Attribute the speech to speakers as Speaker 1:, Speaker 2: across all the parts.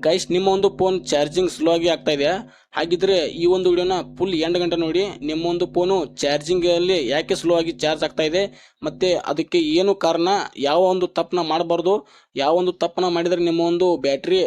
Speaker 1: Guys ನಿಮ್ಮ ಒಂದು phone charging slow ಆಗಿ ಆಗ್ತಾ ಇದೆ ಹಾಗಿದ್ರೆ ಈ ಒಂದು ವಿಡಿಯೋನ ಫುಲ್ ಎಂಟು ಗಂಟೆ ನೋಡಿ, ನಿಮ್ಮ ಒಂದು ಫೋನು ಚಾರ್ಜಿಂಗ್ ಅಲ್ಲಿ ಯಾಕೆ ಸ್ಲೋ ಆಗಿ ಚಾರ್ಜ್ ಆಗ್ತಾ ಇದೆ, ಮತ್ತೆ ಅದಕ್ಕೆ ಏನು ಕಾರಣ, ಯಾವ ಒಂದು ತಪ್ಪನ್ನ ಮಾಡಬಾರ್ದು, ಯಾವ ಒಂದು ತಪ್ಪನ್ನ ಮಾಡಿದ್ರೆ ನಿಮ್ಮ ಒಂದು ಬ್ಯಾಟ್ರಿ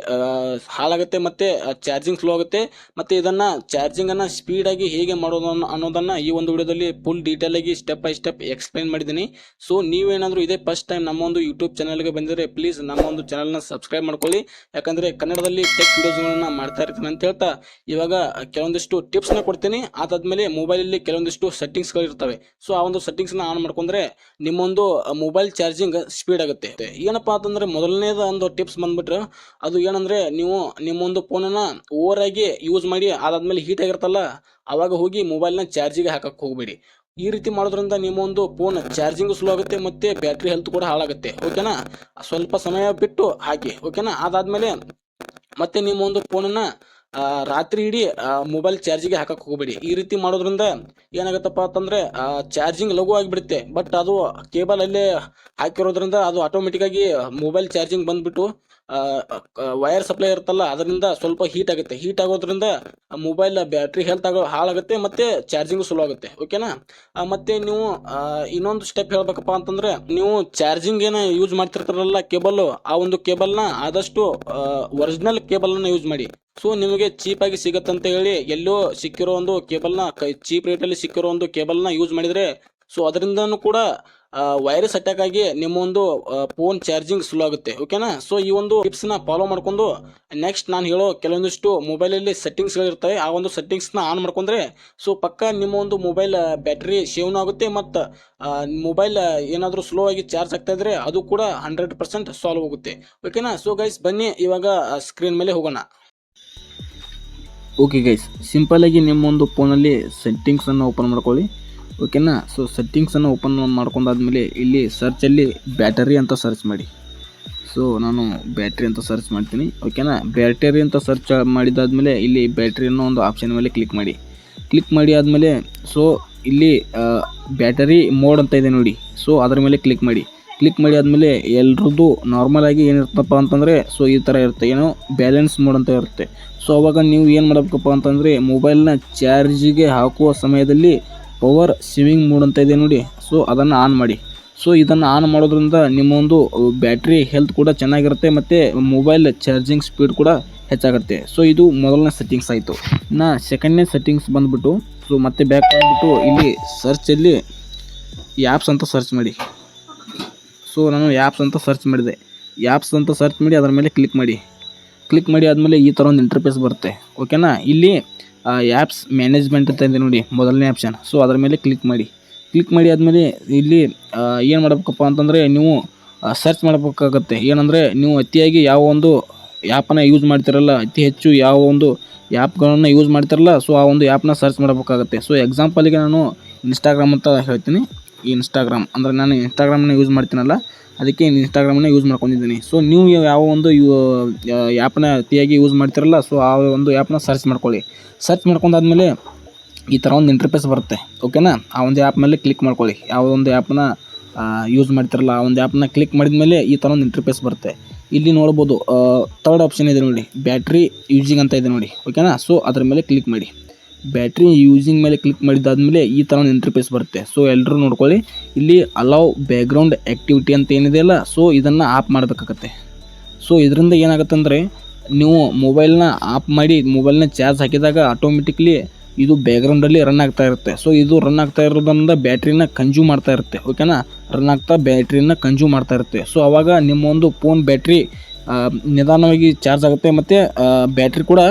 Speaker 1: ಹಾಳಾಗುತ್ತೆ ಮತ್ತೆ ಚಾರ್ಜಿಂಗ್ ಸ್ಲೋ ಆಗುತ್ತೆ, ಮತ್ತೆ ಇದನ್ನ ಚಾರ್ಜಿಂಗ್ ಅನ್ನ ಸ್ಪೀಡ್ ಆಗಿ ಹೇಗೆ ಮಾಡೋದು ಅನ್ನೋ- ಅನ್ನೋದನ್ನ ಈ ಒಂದು ವಿಡಿಯೋದಲ್ಲಿ ಫುಲ್ ಡೀಟೇಲ್ ಆಗಿ ಸ್ಟೆಪ್ ಬೈ ಸ್ಟೆಪ್ ಎಕ್ಸ್ಪ್ಲೈನ್ ಮಾಡಿದ್ದೀನಿ. ಸೊ ನೀವೇನಾದ್ರೂ ಇದೇ ಫಸ್ಟ್ ಟೈಮ್ ನಮ್ಮ ಒಂದು ಯೂಟ್ಯೂಬ್ ಚಾನಲ್ಗೆ ಬಂದಿದ್ರೆ ಪ್ಲೀಸ್ ನಮ್ಮ ಒಂದು ಚಾನಲ್ನ ಸಬ್ಸ್ಕ್ರೈಬ್ ಮಾಡ್ಕೊಳ್ಳಿ. ಯಾಕಂದ್ರೆ ಕನ್ನಡದಲ್ಲಿ ಟೆಕ್ ವಿಡಿಯೋಸ್ಗಳನ್ನ ಮಾಡ್ತಾ ಇರ್ತೀನಿ ಅಂತ ಹೇಳ್ತಾ, ಇವಾಗ ಕೆಲವೊಂದಿಷ್ಟು ಟಿಪ್ಸ್ನ ಕೊಡ್ತೀನಿ. ಅದಾದ್ಮೇಲೆ ಮೊಬೈಲಲ್ಲಿ ಕೆಲವೊಂದಿಷ್ಟು ಸೆಟ್ಟಿಂಗ್ಸ್ಗಳು ಇರ್ತವೆ ಸೊ ಆ ಒಂದು ಸೆಟ್ಟಿಂಗ್ಸ್ನ ಆನ್ ಮಾಡ್ಕೊಂಡ್ರೆ ನಿಮ್ಮೊಂದು ಮೊಬೈಲ್ ಚಾರ್ಜಿಂಗ್ ಸ್ಪೀಡ್ ಆಗುತ್ತೆ. ಏನಪ್ಪಾ ಅಂತಂದ್ರೆ ಮೊದಲನೇದ ಒಂದು ಟಿಪ್ಸ್ ಬಂದ್ಬಿಟ್ರೆ, ಅದು ಏನಂದ್ರೆ ನೀವು ನಿಮ್ಮೊಂದು ಫೋನನ್ನು ಓವರ್ ಆಗಿ ಯೂಸ್ ಮಾಡಿ, ಅದಾದ್ಮೇಲೆ ಹೀಟ್ ಆಗಿರ್ತಲ್ಲ, ಅವಾಗ ಹೋಗಿ ಮೊಬೈಲ್ನ ಚಾರ್ಜಿಗೆ ಹಾಕಕ್ಕೆ ಹೋಗಬೇಡಿ. ಈ ರೀತಿ ಮಾಡೋದ್ರಿಂದ ನಿಮ್ಮ ಒಂದು ಫೋನ್ ಚಾರ್ಜಿಂಗ್ ಸ್ಲೋ ಆಗುತ್ತೆ ಮತ್ತೆ ಬ್ಯಾಟ್ರಿ ಹೆಲ್ತ್ ಕೂಡ ಹಾಳಾಗುತ್ತೆ. ಓಕೆನಾ ಸ್ವಲ್ಪ ಸಮಯ ಬಿಟ್ಟು ಹಾಕಿ ಓಕೆನಾ ಅದಾದ್ಮೇಲೆ ಮತ್ತೆ ನಿಮ್ಮ ಒಂದು ಫೋನನ್ನ ರಾತ್ರಿ ಇಡೀ ಮೊಬೈಲ್ ಚಾರ್ಜಿಗೆ ಹಾಕಕ್ಕೆ ಹೋಗಬೇಡಿ. ಈ ರೀತಿ ಮಾಡೋದ್ರಿಂದ ಏನಾಗುತ್ತಪ್ಪ ಅಂತಂದ್ರೆ ಚಾರ್ಜಿಂಗ್ ಲಘು ಆಗಿಬಿಡುತ್ತೆ. ಬಟ್ ಅದು ಕೇಬಲ್ ಅಲ್ಲಿ ಹಾಕಿರೋದ್ರಿಂದ ಅದು ಆಟೋಮೆಟಿಕ್ ಆಗಿ ಮೊಬೈಲ್ ಚಾರ್ಜಿಂಗ್ ಬಂದ್ಬಿಟ್ಟು ವೈರ್ ಸಪ್ಲೈ ಇರುತ್ತಲ್ಲ, ಅದರಿಂದ ಸ್ವಲ್ಪ ಹೀಟ್ ಆಗುತ್ತೆ. ಹೀಟ್ ಆಗೋದ್ರಿಂದ ಮೊಬೈಲ್ ಬ್ಯಾಟ್ರಿ ಹೆಲ್ತ್ ಆಗೋ ಹಾಳಾಗುತ್ತೆ, ಮತ್ತೆ ಚಾರ್ಜಿಂಗ್ ಸ್ಲೋ ಆಗುತ್ತೆ. ಓಕೆನಾ ಮತ್ತೆ ನೀವು ಇನ್ನೊಂದು ಸ್ಟೆಪ್ ಹೇಳ್ಬೇಕಪ್ಪ ಅಂತಂದ್ರೆ, ನೀವು ಚಾರ್ಜಿಂಗ್ ಏನ ಯೂಸ್ ಮಾಡ್ತಿರ್ತಾರಲ್ಲ ಕೇಬಲ್ ಆ ಒಂದು ಕೇಬಲ್ನ ಆದಷ್ಟು ಒರಿಜಿನಲ್ ಕೇಬಲನ್ನು ಯೂಸ್ ಮಾಡಿ. ಸೊ ನಿಮಗೆ ಚೀಪಾಗಿ ಅಂತ ಹೇಳಿ, ಎಲ್ಲೋ ಸಿಕ್ಕಿರೋ ಒಂದು ಕೇಬಲ್ನ ಚೀಪ್ ರೇಟಲ್ಲಿ ಸಿಕ್ಕಿರೋ ಒಂದು ಕೇಬಲ್ನ ಯೂಸ್ ಮಾಡಿದ್ರೆ ಸೊ ಅದರಿಂದನೂ ಕೂಡ ವೈರಸ್ ಅಟ್ಯಾಕ್ ಆಗಿ ನಿಮ್ಮ ಒಂದು ಫೋನ್ ಚಾರ್ಜಿಂಗ್ ಸ್ಲೋ ಆಗುತ್ತೆ ಓಕೆನಾ ಸೊ ಈ ಒಂದು ಟಿಪ್ಸ್ನ ಫಾಲೋ ಮಾಡ್ಕೊಂಡು ನೆಕ್ಸ್ಟ್ ನಾನು ಹೇಳೋ ಕೆಲವೊಂದಿಷ್ಟು ಮೊಬೈಲ್ ಅಲ್ಲಿ ಸೆಟ್ಟಿಂಗ್ಸ್ ಇರ್ತವೆ ಆ ಒಂದು ಸೆಟ್ಟಿಂಗ್ಸ್ನ ಆನ್ ಮಾಡ್ಕೊಂಡ್ರೆ ಸೊ ಪಕ್ಕ ನಿಮ್ಮ ಒಂದು ಮೊಬೈಲ್ ಬ್ಯಾಟ್ರಿ ಸೇವ್ನು ಆಗುತ್ತೆ ಮತ್ತು ಮೊಬೈಲ್ ಏನಾದರೂ ಸ್ಲೋ ಆಗಿ ಚಾರ್ಜ್ ಆಗ್ತಾ ಇದ್ರೆ ಅದು ಕೂಡ ಹಂಡ್ರೆಡ್ ಪರ್ಸೆಂಟ್ ಸಾಲ್ವ್ ಆಗುತ್ತೆ ಓಕೆನಾ ಸೊ ಗೈಸ್ ಬನ್ನಿ, ಇವಾಗ ಸ್ಕ್ರೀನ್ ಮೇಲೆ ಹೋಗೋಣ. ಓಕೆ ಗೈಸ್ ಸಿಂಪಲಾಗಿ ನಿಮ್ಮೊಂದು ಫೋನಲ್ಲಿ ಸೆಟ್ಟಿಂಗ್ಸನ್ನು ಓಪನ್ ಮಾಡ್ಕೊಳ್ಳಿ. ಓಕೆನಾ ಸೊ ಸೆಟ್ಟಿಂಗ್ಸನ್ನು ಓಪನ್ ಮಾಡ್ಕೊಂಡಾದ್ಮೇಲೆ ಇಲ್ಲಿ ಸರ್ಚಲ್ಲಿ ಬ್ಯಾಟರಿ ಅಂತ ಸರ್ಚ್ ಮಾಡಿ. ಸೊ ನಾನು ಬ್ಯಾಟ್ರಿ ಅಂತ ಸರ್ಚ್ ಮಾಡ್ತೀನಿ. ಓಕೆನಾ ಬ್ಯಾಟರಿ ಅಂತ ಸರ್ಚ್ ಮಾಡಿದಾದ್ಮೇಲೆ ಇಲ್ಲಿ ಬ್ಯಾಟ್ರಿ ಅನ್ನೋ ಒಂದು ಆಪ್ಷನ್ ಮೇಲೆ ಕ್ಲಿಕ್ ಮಾಡಿ. ಕ್ಲಿಕ್ ಮಾಡಿ ಆದಮೇಲೆ ಸೊ ಇಲ್ಲಿ ಬ್ಯಾಟರಿ ಮೋಡ್ ಅಂತ ಇದೆ ನೋಡಿ. ಸೊ ಅದರ ಮೇಲೆ ಕ್ಲಿಕ್ ಮಾಡಿ. ಕ್ಲಿಕ್ ಮಾಡಿ ಆದಮೇಲೆ ಎಲ್ರದ್ದು ನಾರ್ಮಲ್ ಆಗಿ ಏನಿರ್ತಪ್ಪ ಅಂತಂದರೆ ಸೊ ಈ ಥರ ಇರುತ್ತೆ. ಏನೋ ಬ್ಯಾಲೆನ್ಸ್ ಮೋಡ್ ಅಂತ ಇರುತ್ತೆ. ಸೊ ಅವಾಗ ನೀವು ಏನು ಮಾಡಬೇಕಪ್ಪ ಅಂತಂದರೆ ಮೊಬೈಲ್ನ ಚಾರ್ಜಿಗೆ ಹಾಕುವ ಸಮಯದಲ್ಲಿ ಪವರ್ ಸೇವಿಂಗ್ ಮೋಡ್ ಅಂತ ಇದೆ ನೋಡಿ. ಸೊ ಅದನ್ನು ಆನ್ ಮಾಡಿ. ಸೊ ಇದನ್ನು ಆನ್ ಮಾಡೋದ್ರಿಂದ ನಿಮ್ಮ ಒಂದು ಬ್ಯಾಟ್ರಿ ಹೆಲ್ತ್ ಕೂಡ ಚೆನ್ನಾಗಿರುತ್ತೆ ಮತ್ತು ಮೊಬೈಲ್ ಚಾರ್ಜಿಂಗ್ ಸ್ಪೀಡ್ ಕೂಡ ಹೆಚ್ಚಾಗುತ್ತೆ. ಸೊ ಇದು ಮೊದಲನೇ ಸೆಟ್ಟಿಂಗ್ಸ್ ಆಯಿತು. ಇನ್ನು ಸೆಕೆಂಡ್ನೇ ಸೆಟ್ಟಿಂಗ್ಸ್ ಬಂದುಬಿಟ್ಟು ಸೊ ಮತ್ತೆ ಬ್ಯಾಕ್ ಬಂದುಬಿಟ್ಟು ಇಲ್ಲಿ ಸರ್ಚಲ್ಲಿ ಆ್ಯಪ್ಸ್ ಅಂತ ಸರ್ಚ್ ಮಾಡಿ. ಸೊ ನಾನು ಆ್ಯಪ್ಸ್ ಅಂತ ಸರ್ಚ್ ಮಾಡಿದೆ. ಆ್ಯಪ್ಸ್ ಅಂತ ಸರ್ಚ್ ಮಾಡಿ ಅದರ ಮೇಲೆ ಕ್ಲಿಕ್ ಮಾಡಿ. ಕ್ಲಿಕ್ ಮಾಡಿ ಆದಮೇಲೆ ಈ ಥರ ಒಂದು ಇಂಟರ್ಫೇಸ್ ಬರುತ್ತೆ. ಓಕೆನಾ ಇಲ್ಲಿ ಆ್ಯಪ್ಸ್ ಮ್ಯಾನೇಜ್ಮೆಂಟ್ ಅಂತ ಇದೆ ನೋಡಿ, ಮೊದಲನೇ ಆಪ್ಷನ್ ಸೊ ಅದರ ಮೇಲೆ ಕ್ಲಿಕ್ ಮಾಡಿ. ಕ್ಲಿಕ್ ಮಾಡಿ ಆದಮೇಲೆ ಇಲ್ಲಿ ಏನು ಮಾಡಬೇಕಪ್ಪ ಅಂತಂದರೆ ನೀವು ಸರ್ಚ್ ಮಾಡಬೇಕಾಗತ್ತೆ. ಏನಂದರೆ ನೀವು ಅತಿಯಾಗಿ ಯಾವ ಒಂದು ಆ್ಯಪನ್ನು ಯೂಸ್ ಮಾಡ್ತಿರಲ್ಲ, ಅತಿ ಹೆಚ್ಚು ಯಾವ ಒಂದು ಆ್ಯಪ್ಗಳನ್ನು ಯೂಸ್ ಮಾಡ್ತಿರಲ್ಲ ಸೊ ಆ ಒಂದು ಆ್ಯಪ್ನ ಸರ್ಚ್ ಮಾಡಬೇಕಾಗತ್ತೆ. ಸೊ ಎಕ್ಸಾಂಪಲಿಗೆ ನಾನು ಇನ್ಸ್ಟಾಗ್ರಾಮ್ ಅಂತ ಹೇಳ್ತೀನಿ. ಇನ್ಸ್ಟಾಗ್ರಾಮ್ ಅಂದರೆ ನಾನು ಇನ್ಸ್ಟಾಗ್ರಾಮ್ನ ಯೂಸ್ ಮಾಡ್ತೀನಲ್ಲ, ಅದಕ್ಕೆ ಇನ್ಸ್ಟಾಗ್ರಾಮ್ನ ಯೂಸ್ ಮಾಡ್ಕೊಂಡಿದ್ದೀನಿ. ಸೊ ನೀವು ಯಾವ ಒಂದು ಆ್ಯಪ್ನ ಅತಿಯಾಗಿ ಯೂಸ್ ಮಾಡ್ತಿರಲ್ಲ ಸೊ ಆ ಒಂದು ಆ್ಯಪ್ನ ಸರ್ಚ್ ಮಾಡ್ಕೊಳ್ಳಿ. ಸರ್ಚ್ ಮಾಡ್ಕೊಂಡಾದ್ಮೇಲೆ ಈ ಥರ ಒಂದು ಇಂಟರ್ಫೇಸ್ ಬರುತ್ತೆ ಓಕೆನಾ ಆ ಒಂದು ಆ್ಯಪ್ ಮೇಲೆ ಕ್ಲಿಕ್ ಮಾಡ್ಕೊಳ್ಳಿ. ಯಾವ ಒಂದು ಆ್ಯಪ್ನ ಯೂಸ್ ಮಾಡ್ತಿರಲ್ಲ, ಆ ಒಂದು ಆ್ಯಪ್ನ ಕ್ಲಿಕ್ ಮಾಡಿದ ಮೇಲೆ ಈ ಥರ ಒಂದು ಇಂಟರ್ಫೇಸ್ ಬರುತ್ತೆ. ಇಲ್ಲಿ ನೋಡ್ಬೋದು ಥರ್ಡ್ ಆಪ್ಷನ್ ಇದೆ ನೋಡಿ ಬ್ಯಾಟ್ರಿ ಯೂಸಿಂಗ್ ಅಂತ ಇದೆ ನೋಡಿ ಓಕೆನಾ ಸೊ ಅದ್ರ ಮೇಲೆ ಕ್ಲಿಕ್ ಮಾಡಿ. ಬ್ಯಾಟ್ರಿ ಯೂಸಿಂಗ್ ಮೇಲೆ ಕ್ಲಿಕ್ ಮಾಡಿದಾದ್ಮೇಲೆ ಈ ಥರ ಒಂದು ಇಂಟರ್ಫೇಸ್ ಬರುತ್ತೆ. ಸೊ ಎಲ್ಲರೂ ನೋಡ್ಕೊಳ್ಳಿ. ಇಲ್ಲಿ ಅಲೌ ಬ್ಯಾಕ್ಗ್ರೌಂಡ್ ಆ್ಯಕ್ಟಿವಿಟಿ ಅಂತ ಏನಿದೆಯಲ್ಲ ಸೊ ಇದನ್ನು ಆಫ್ ಮಾಡಬೇಕಾಗತ್ತೆ. ಸೊ ಇದರಿಂದ ಏನಾಗುತ್ತೆ ಅಂದರೆ, ನೀವು ಮೊಬೈಲ್ನ ಆಫ್ ಮಾಡಿ ಮೊಬೈಲ್ನ ಚಾರ್ಜ್ ಹಾಕಿದಾಗ ಆಟೋಮೆಟಿಕ್ಲಿ ಇದು ಬ್ಯಾಕ್ಗ್ರೌಂಡಲ್ಲಿ ರನ್ ಆಗ್ತಾ ಇರುತ್ತೆ. ಸೊ ಇದು ರನ್ ಆಗ್ತಾ ಇರೋದ್ರಿಂದ ಬ್ಯಾಟ್ರಿನ ಕನ್ಸ್ಯೂಮ್ ಮಾಡ್ತಾ ಇರುತ್ತೆ. ಓಕೆನಾ ರನ್ ಆಗ್ತಾ ಬ್ಯಾಟ್ರಿನ ಕನ್ಸ್ಯೂಮ್ ಮಾಡ್ತಾ ಇರುತ್ತೆ. ಸೊ ನಿಮ್ಮ ಒಂದು ಫೋನ್ ಬ್ಯಾಟ್ರಿ ನಿಧಾನವಾಗಿ ಚಾರ್ಜ್ ಆಗುತ್ತೆ ಮತ್ತು ಬ್ಯಾಟ್ರಿ ಕೂಡ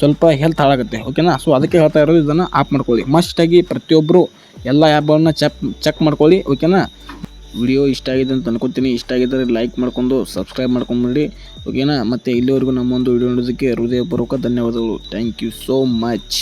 Speaker 1: ಸ್ವಲ್ಪ ಹೆಲ್ತ್ ಹಾಳಾಗುತ್ತೆ ಓಕೆನಾ ಸೊ ಅದಕ್ಕೆ ಹೇಳ್ತಾ ಇರೋದು ಇದನ್ನು ಆಫ್ ಮಾಡ್ಕೊಳ್ಳಿ. ಮಸ್ಟಾಗಿ ಪ್ರತಿಯೊಬ್ಬರು ಎಲ್ಲ ಆ್ಯಪ್ಗಳನ್ನ ಚೆಕ್ ಚೆಕ್ ಮಾಡ್ಕೊಳ್ಳಿ ಓಕೆನಾ ವಿಡಿಯೋ ಇಷ್ಟ ಆಗಿದೆ ಅಂತ ಅನ್ಕೋತೀನಿ. ಇಷ್ಟ ಆಗಿದ್ದರೆ ಲೈಕ್ ಮಾಡ್ಕೊಂಡು ಸಬ್ಸ್ಕ್ರೈಬ್ ಮಾಡ್ಕೊಂಬಿಡಿ ಓಕೆನಾ ಮತ್ತು ಇಲ್ಲಿವರೆಗೂ ನಮ್ಮೊಂದು ವಿಡಿಯೋ ನೋಡೋದಕ್ಕೆ ಹೃದಯಪೂರ್ವಕ ಧನ್ಯವಾದಗಳು. Thank you so much